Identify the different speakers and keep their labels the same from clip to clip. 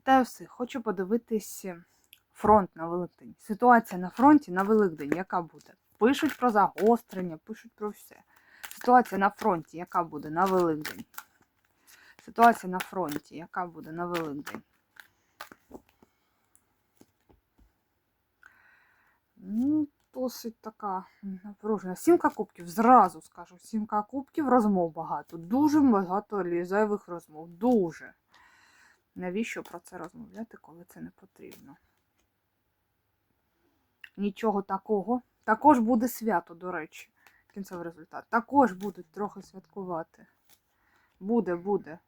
Speaker 1: Вітаю всіх! Хочу подивитись фронт на Великдень. Ситуація на фронті на Великдень, яка буде? Пишуть про загострення, пишуть про все. Ситуація на фронті, яка буде на Великдень. Ситуація на фронті, яка буде на Великдень. Ну, досить така напружена. Сімка кубків, зразу скажу. Сімка кубків, розмов багато. Дуже багато зайвих розмов. Дуже. Навіщо про це розмовляти, коли це не потрібно? Нічого такого. Також буде свято, до речі, кінцевий результат. Також будуть трохи святкувати. Буде, буде.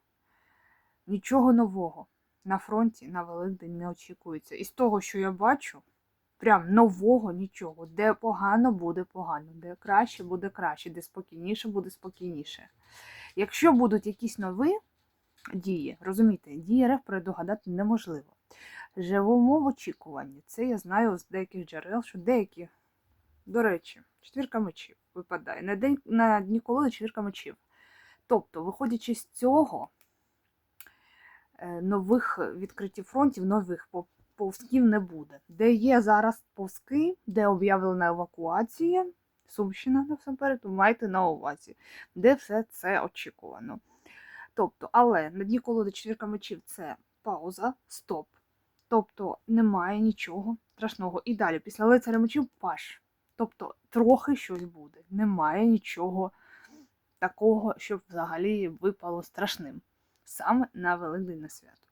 Speaker 1: Нічого нового на фронті на Великдень не очікується. І з того, що я бачу, прям нового нічого. Де погано, буде погано, де краще, буде краще, де спокійніше, буде спокійніше. Якщо будуть якісь нові дії, розумієте, дії РФ предугадати неможливо. Живемо в очікуванні. Це я знаю з деяких джерел, що деякі, до речі, четвірка мечів випадає. На день на дні четвірка мечів. Тобто, виходячи з цього, е, нових відкриттів фронтів, нових по- повзків не буде. Де є зараз повзки, де об'явлена евакуація, Сумщина насамперед, майте на увазі, де все це очікувано. Тобто, але на дні колоди четвірка мечів це пауза, стоп. Тобто немає нічого страшного. І далі, після лицаря мечів паш. Тобто трохи щось буде. Немає нічого такого, щоб взагалі випало страшним. Саме на Великдень на свято.